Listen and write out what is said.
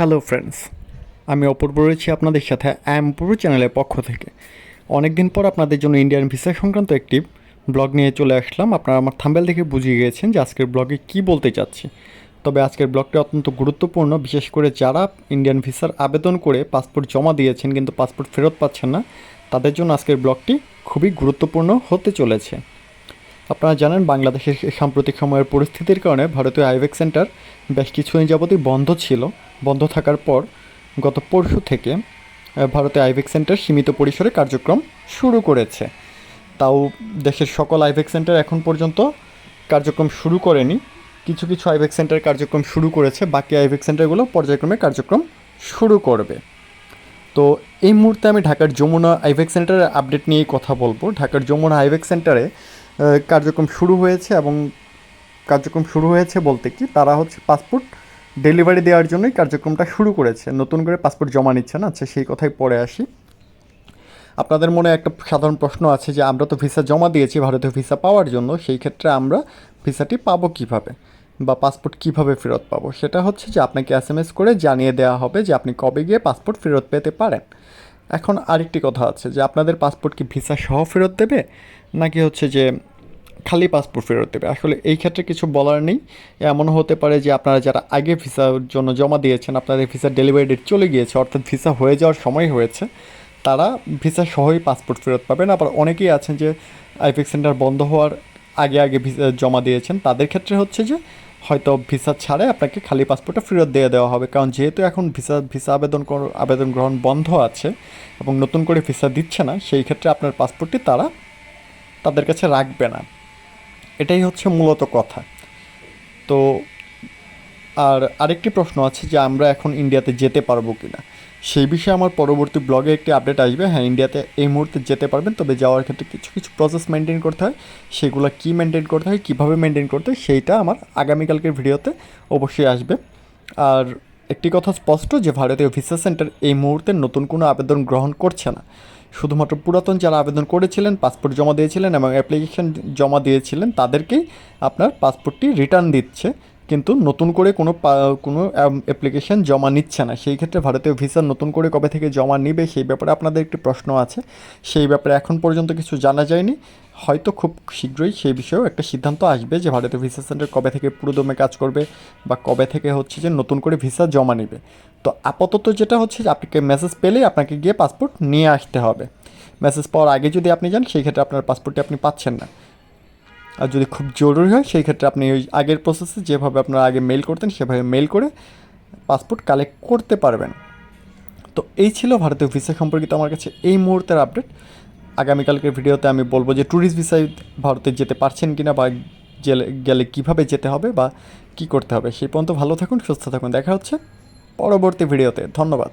Hello friends আমি অপূর্ব রয়েছি আপনাদের সাথে অ্যাম অপূর্ব চ্যানেলের পক্ষ থেকে। অনেক দিন পর আপনাদের জন্য ইন্ডিয়ান ভিসা সংক্রান্ত একটি ব্লগ নিয়ে চলে আসলাম। আপনারা আমার থাম্বেল দেখে বুঝিয়ে গিয়েছেন যে আজকের ব্লগে কী বলতে চাচ্ছি। তবে আজকের ব্লগটি অত্যন্ত গুরুত্বপূর্ণ, বিশেষ করে যারা ইন্ডিয়ান ভিসার আবেদন করে পাসপোর্ট জমা দিয়েছেন কিন্তু পাসপোর্ট ফেরত পাচ্ছেন না, তাদের জন্য আজকের ব্লগটি খুবই গুরুত্বপূর্ণ হতে চলেছে। আপনারা জানেন বাংলাদেশের সাম্প্রতিক সময়ের পরিস্থিতির কারণে ভারতীয় আইভেক সেন্টার বেশ কিছুদিন যাবতই বন্ধ ছিল। বন্ধ থাকার পর গত পরশু থেকে আহ, ভারতীয় আইভেক সেন্টার সীমিত পরিসরে কার্যক্রম শুরু করেছে। তাও দেশের সকল আইভেক সেন্টার এখন পর্যন্ত কার্যক্রম শুরু করেনি। কিছু কিছু আইভেক সেন্টার কার্যক্রম শুরু করেছে বাকি আইভেক সেন্টারগুলো পর্যায়ক্রমে কার্যক্রম শুরু করবে। তো এই মুহূর্তে আমি ঢাকার যমুনা আইভেক সেন্টারের আপডেট নিয়েই কথা বলব। ঢাকার যমুনা আইভেক সেন্টারে কার্যক্রম শুরু হয়েছে এবং কার্যক্রম শুরু হয়েছে বলতে কি, তারা হচ্ছে পাসপোর্ট ডেলিভারি দেওয়ার জন্যই কার্যক্রমটা শুরু করেছে। নতুন করে পাসপোর্ট জমা নিচ্ছে না আচ্ছা সেই কথাই পরে আসি। আপনাদের মনে একটা সাধারণ প্রশ্ন আছে যে, আমরা তো ভিসা জমা দিয়েছি ভারতীয় ভিসা পাওয়ার জন্য, সেই ক্ষেত্রে আমরা ভিসাটি পাবো কীভাবে? বা পাসপোর্ট কীভাবে ফেরত পাবো? সেটা হচ্ছে যে, আপনাকে এস এম এস করে জানিয়ে দেওয়া হবে যে, আপনি কবে গিয়ে পাসপোর্ট ফেরত পেতে পারেন। এখন আরেকটি কথা আছে যে, আপনাদের পাসপোর্ট কি ভিসা সহ ফেরত দেবে? নাকি হচ্ছে যে খালি পাসপোর্ট ফেরত দেবে। আসলে এই ক্ষেত্রে কিছু বলার নেই। এমন হতে পারে যে আপনারা যারা আগে ভিসার জন্য জমা দিয়েছেন, আপনাদের ভিসা ডেলিভারি ডেট চলে গিয়েছে, অর্থাৎ ভিসা হয়ে যাওয়ার সময় হয়েছে, তারা ভিসা সহই পাসপোর্ট ফেরত পাবেন। আবার অনেকেই আছেন যে আইফেক সেন্টার বন্ধ হওয়ার আগে আগে ভিসা জমা দিয়েছেন। তাদের ক্ষেত্রে হচ্ছে যে হয়তো ভিসা ছাড়াই আপনাকে খালি পাসপোর্টটা ফেরত দিয়ে দেওয়া হবে। কারণ যেহেতু এখন ভিসা ভিসা আবেদন আবেদন গ্রহণ বন্ধ আছে এবং নতুন করে ভিসা দিচ্ছে না, সেই ক্ষেত্রে আপনার পাসপোর্টটি তারা তাদের কাছে রাখবে না। এটাই হচ্ছে মূলত কথা। তো, আর আরেকটি প্রশ্ন আছে যে আমরা এখন ইন্ডিয়াতে যেতে পারব কি না সেই বিষয়ে আমার পরবর্তী ব্লগে একটি আপডেট আসবে। হ্যাঁ ইন্ডিয়াতে এই মুহূর্তে যেতে পারবেন, তবে যাওয়ার ক্ষেত্রে কিছু কিছু প্রসেস মেনটেন করতে হয়। সেগুলো কী মেনটেন করতে হয়, কীভাবে মেনটেন করতে হয়, সেইটা আমার আগামীকালকের ভিডিওতে অবশ্যই আসবে। আর একটি কথা স্পষ্ট যে ভারতীয় ভিসা সেন্টার এই মুহূর্তে নতুন কোনো আবেদন গ্রহণ করছে না। শুধুমাত্র পুরাতন যারা আবেদন করেছিলেন পাসপোর্ট জমা দিয়েছিলেন এবং অ্যাপ্লিকেশন জমা দিয়েছিলেন, তাদেরকেই আপনার পাসপোর্টটি রিটার্ন দিচ্ছে। কিন্তু নতুন করে কোনো কোনো অ্যাপ্লিকেশন জমা নিচ্ছে না। সেই ক্ষেত্রে ভারতীয় ভিসা নতুন করে কবে থেকে জমা নিবে সেই ব্যাপারে আপনাদের একটি প্রশ্ন আছে। সেই ব্যাপারে এখন পর্যন্ত কিছু জানা যায়নি। হয়তো খুব শীঘ্রই সেই বিষয়েও একটা সিদ্ধান্ত আসবে যে ভারতীয় ভিসা সেন্টার কবে থেকে পুরোদমে কাজ করবে বা কবে থেকে হচ্ছে যে নতুন করে ভিসা জমা নেবে। তো আপাতত যেটা হচ্ছে যে আপনাকে মেসেজ পেলেই আপনাকে গিয়ে পাসপোর্ট নিয়ে আসতে হবে। মেসেজ পাওয়ার আগে যদি আপনি যান, সেই ক্ষেত্রে আপনার পাসপোর্টটি আপনি পাচ্ছেন না। আর যদি খুব জরুরি হয়, সেই ক্ষেত্রে আপনি ওই আগের প্রসেসে যেভাবে আপনারা আগে মেল করতেন, সেভাবে মেল করে পাসপোর্ট কালেক্ট করতে পারবেন। তো এই ছিল ভারতীয় ভিসা সম্পর্কিত আমার কাছে এই মুহূর্তের আপডেট আগামীকালকের ভিডিওতে আমি বলব যে ট্যুরিস্ট ভিসায় ভারতে যেতে পারছেন কিনা বা গেলে গেলে কীভাবে যেতে হবে বা কী করতে হবে। সেই পর্যন্ত ভালো থাকুন, সুস্থ থাকুন। দেখা হচ্ছে পরবর্তী ভিডিওতে। ধন্যবাদ।